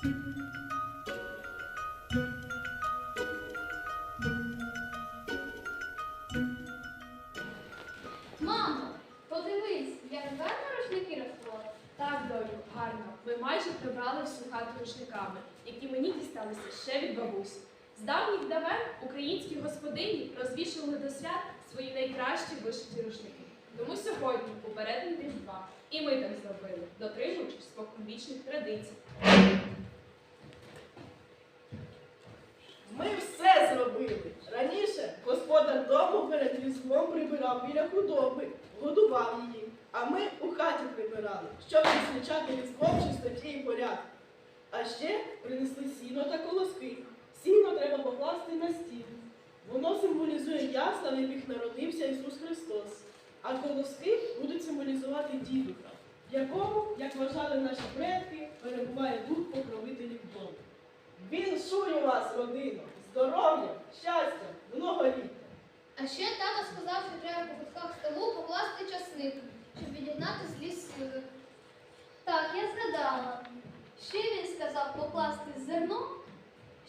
Мамо, подивись, як гарно рушники розклали. Так, доню, гарно. Ви майже прибрали всю хату рушниками, які мені дісталися ще від бабусі. З давніх давен українські господині розвішували до свят свої найкращі вишиті рушники. Тому сьогодні, у передень Різдва, і ми так зробили, дотримуючись споконвічних традицій. Ми все зробили. Раніше господар дому перед різдвом прибирав біля худоби, годував її. А ми у хаті прибирали, щоб відзначати різдво в чистоті і порядку. А ще принесли сіно та колоски. Сіно треба покласти на стіл. Воно символізує ясла, в яких народився Ісус Христос. А колоски будуть символізувати дідуха, в якому, як вважали наші предки, перебуває дух покровителів дому. Віншую вас, родино! Здоров'я, щастя, многоліття! А ще тато сказав, що треба по кутках столу покласти часник, щоб відігнати злі сили. Так, я згадала. Ще він сказав покласти зерно,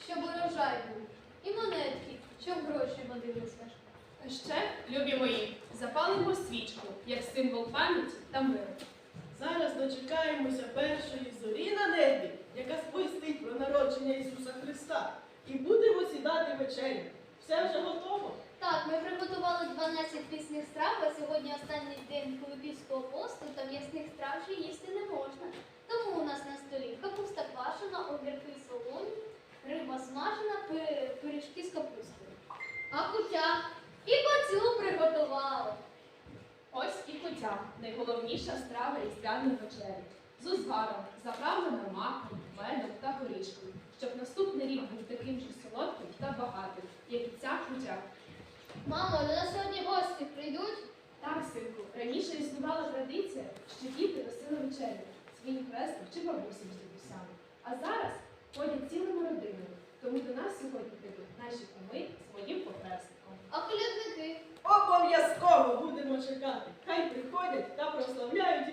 щоб урожай був, і монетки, щоб гроші водилися. А ще, любі мої, запалимо свічку як символ пам'яті та миру. Зараз дочекаємося першої зорі на небі, яка сповістить про народження Ісуса Христа, і будемо сідати вечерю. Все вже готово? Так, ми приготували 12 пісних страв, а сьогодні останній день Пилипівського посту та м'ясних страв вже їсти не можна. Тому у нас на столі капуста квашена, огірки солоні, риба смажена, пиріжки з капустою. А кутя і коцю приготували. Ось і кутя, найголовніша страва різдвяної вечері. З узваром, заправлена маком, медом та горішкою, щоб наступний рік був таким же солодким та багатим, як і ця кутя. Мамо, до нас сьогодні гості прийдуть? Так, синку, раніше існувала традиція, що діти носили вечерю своїм хрестом чи бабусям з дідусями. А зараз ходять цілими родинами. Тому до нас сьогодні прийдуть наші куми з моїм похресником. А колядники? Обов'язково будемо чекати. Хай приходять та прославляють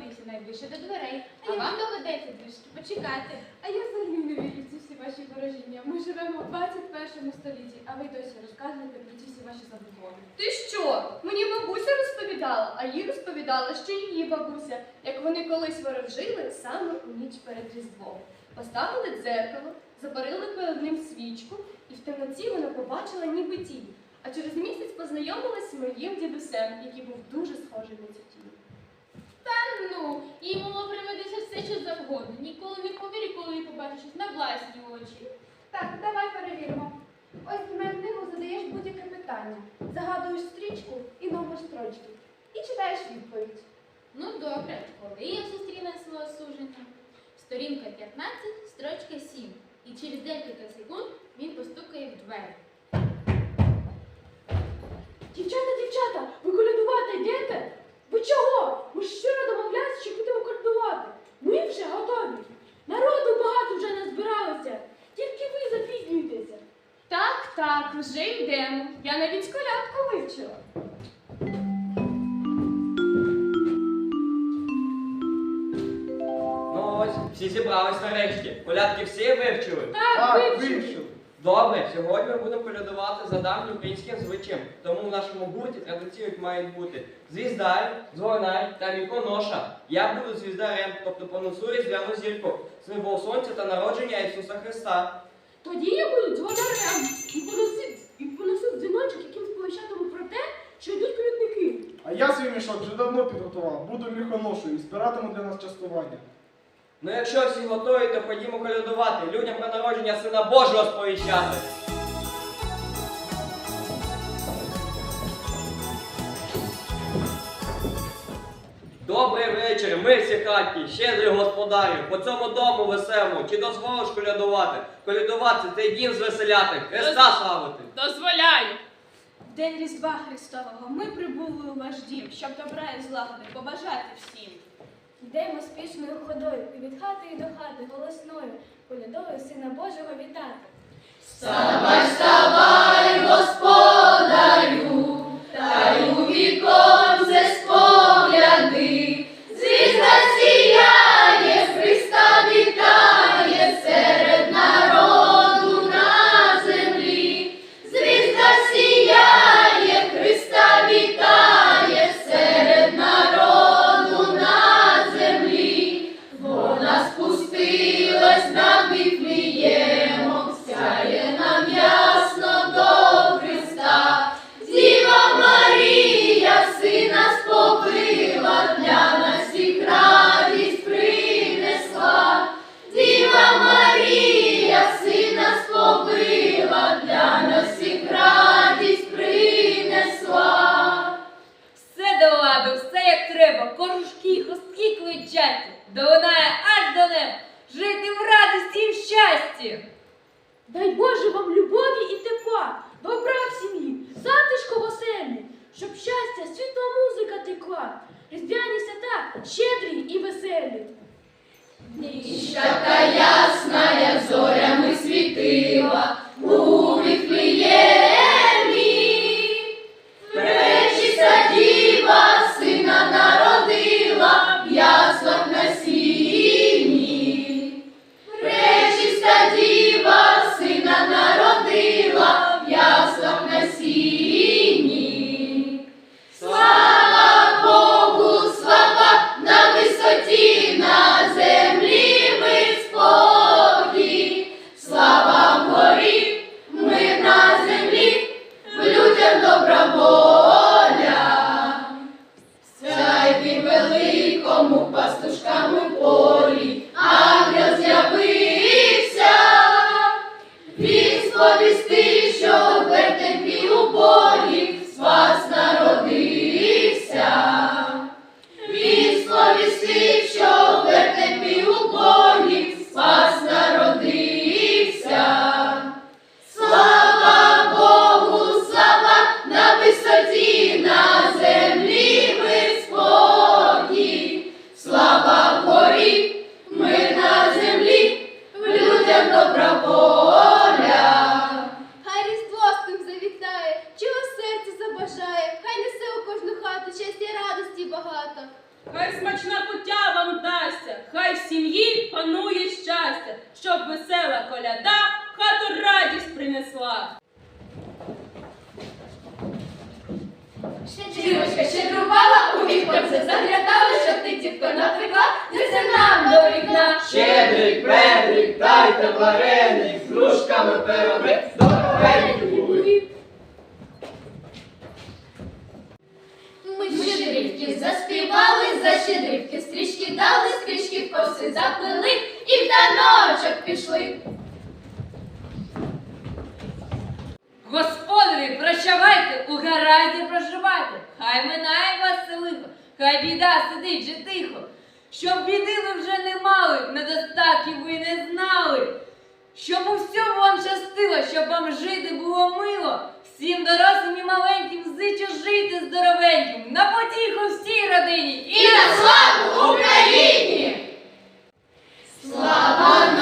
мій найближче до дверей, а вам доведеться трішки почекати. А я взагалі не вірю ці всі ваші ворожіння. Ми живемо в 21 столітті, а ви досі розказуєте про ці всі ваші забобони. Ти що? Мені бабуся розповідала, а їй розповідала ще її бабуся, як вони колись ворожили саме у ніч перед Різдвом. Поставили дзеркало, запарили перед ним свічку, і в темноті вона побачила ніби тінь. А через місяць познайомилась з моїм дідусем, який був дуже схожий на цю тінь. Та ну, їй могло привидеться все, що завгодно. Ніколи не повірю, коли її побачиш на власні очі. Так, давай перевіримо. Ось знімаєш книгу, задаєш будь-яке питання, загадуєш стрічку і номер строчки. І читаєш відповідь. Ну добре, коли я зустріла свого суженка? Сторінка 15, строчка 7. І через декілька секунд він постукає в двері. Дівчата, дівчата, ви колядувати йдете? Ви чого? Ми ж щиро домовлялися, що будемо колядувати. Ми вже готові. Народу багато вже назбиралося. Тільки ви запізнюєтеся. Так, так, вже йдемо. Я навіть колядку вивчила. Ну ось, всі зібрались нарешті. Колядки всі вивчили. Так, вийшов. Добре, сьогодні ми будемо колядувати за давнім українським звичаєм. Тому в нашому гурті традиційно мають бути звіздар, дзвонар та міконоша. Я буду звіздарем, тобто понесу різдвяну зірку, символ сонця та народження Ісуса Христа. Тоді я буду дзвонарем і поносив, і поносив дзвіночок, яким сповіщатиму про те, що йдуть колядники. А я свій мішок вже давно підготував. Буду міхоношою і збиратиму для нас частування. Ну якщо всі готові, то ходімо колядувати, людям про народження Сина Божого сповіщати. Добрий вечір, ми всі хаті, щедрий господарю, по цьому дому веселому, чи дозволиш колядувати? Колядувати це дім звеселяти, Христа славити. Дозволяю. В День Різдва Христового ми прибули у ваш дім, щоб добра і злагоди побажати всім. Йдемо спішною ходою від хати до хати голосною, колядою Сина Божого вітати. Вставай, вставай, треба, кожушки, хустки кличаті, долинає аж до неба, жити в радості і в щасті. Дай Боже вам любові і тепла, добра в сім'ї, затишку в оселі, щоб щастя, світла музика текла, різдвяні свята щедрі і веселі. Ніщака ясна, як зорями світила Хай смачна куття вам дасться, хай в сім'ї панує щастя, щоб весела коляда в хату радість принесла. Щедрівочка щедрувала, у віконце заглядала, щоб ти, тітко, наприклад, несе нам до вікна. Щедрик, педрик, дайте вареник, з грушками пироги, здоровенькі заспівали, за щедрівки стрічки дали, стрічки в коси заплели і в таночок пішли. Господарі, прощавайте, у гаразді проживайте, хай минає вас селиха, хай біда сидить же тихо, щоб біди ви вже не мали, недостатків ви не знали, щоб у всьому вам щастило, щоб вам жити було мило, всім дорослим Зичу жити здоровеньким на потіху всій родині і на славу Україні! Слава!